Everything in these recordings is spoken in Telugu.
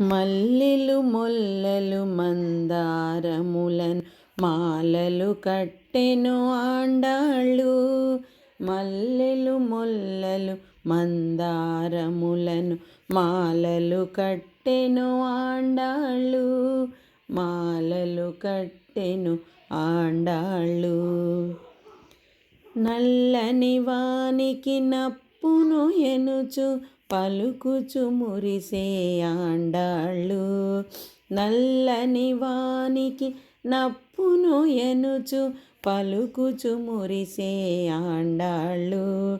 మల్లెలు మొల్లలు మందారములను మాలలు కట్టెను ఆండాళ్ళు. మల్లెలు మొల్లలు మందారములను మాలలు కట్టెను ఆండాళ్ళు. మాలలు కట్టెను ఆండాళ్ళు. నల్లని వానికి నప్పును ఎనుచు పలుకుచు మురిసే ఆండాళ్ళు. నల్లని వానికి నప్పును ఎనుచు పలుకుచు మురిసే ఆండాళ్ళు.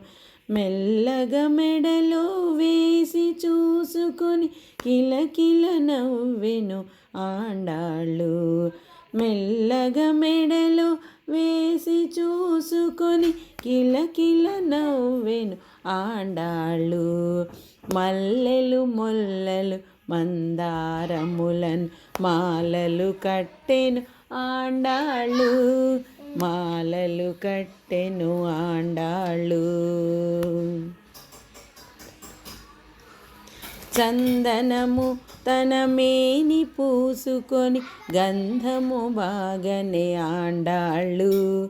మెల్లగా మెడలో వేసి చూసుకొని కిలకిల నవ్వెను ఆండాళ్ళు. మెల్లగా మెడలో వేసి చూసుకొని కిలకిల నవ్వెను ఆండాళ్ళు మల్లెలు మొల్లలు మందారములను మాలలు కట్టెను ఆండాళ్ళు మాలలు కట్టెను ఆండాళ్ళు. చందనము తన మేని పూసుకొని గంధము బాగనే ఆండాళ్ళు.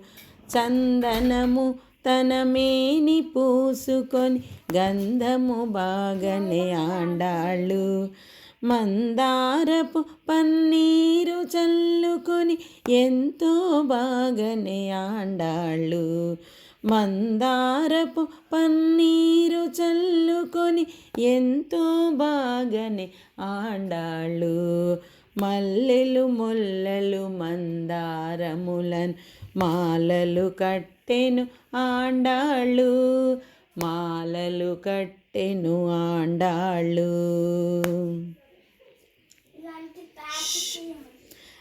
చందనము తన మేని పూసుకొని గంధము బాగనే ఆండాళ్ళు. మందారపు పన్నీరు చల్లుకొని ఎంతో బాగనే ఆండాళ్ళు. మందారపు పన్నీరు చల్లుకొని ఎంతో బాగానే ఆండాళ్ళు. మల్లెలు మొల్లలు మందారములన్ మాలలు కట్టెను ఆండాళ్ళు. మాలలు కట్టెను ఆండాళ్ళు.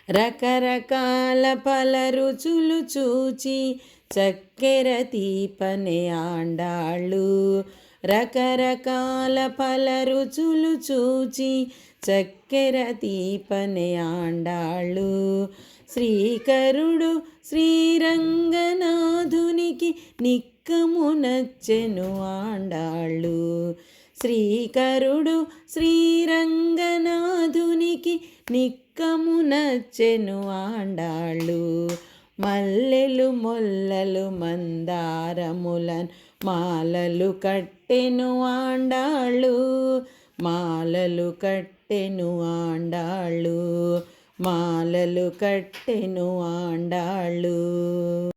రకరకాల పల రుచులు చూచి చక్కెర తీపనే ఆండాళ్ళు. రకరకాల పల రుచులు చూచి చక్కెర తీపనే ఆండాళ్ళు. శ్రీకరుడు శ్రీరంగనాథునికి నిక్కము నచ్చెను ఆండాళ్ళు. శ్రీకరుడు నీకి నిక్కము నచ్చెను ఆండాళ్ళు. మల్లెలు మొల్లలు మందారములన్ మాలలు కట్టెను ఆండాళ్ళు. మాలలు కట్టెను ఆండాళ్ళు. మాలలు కట్టెను ఆండాళ్ళు.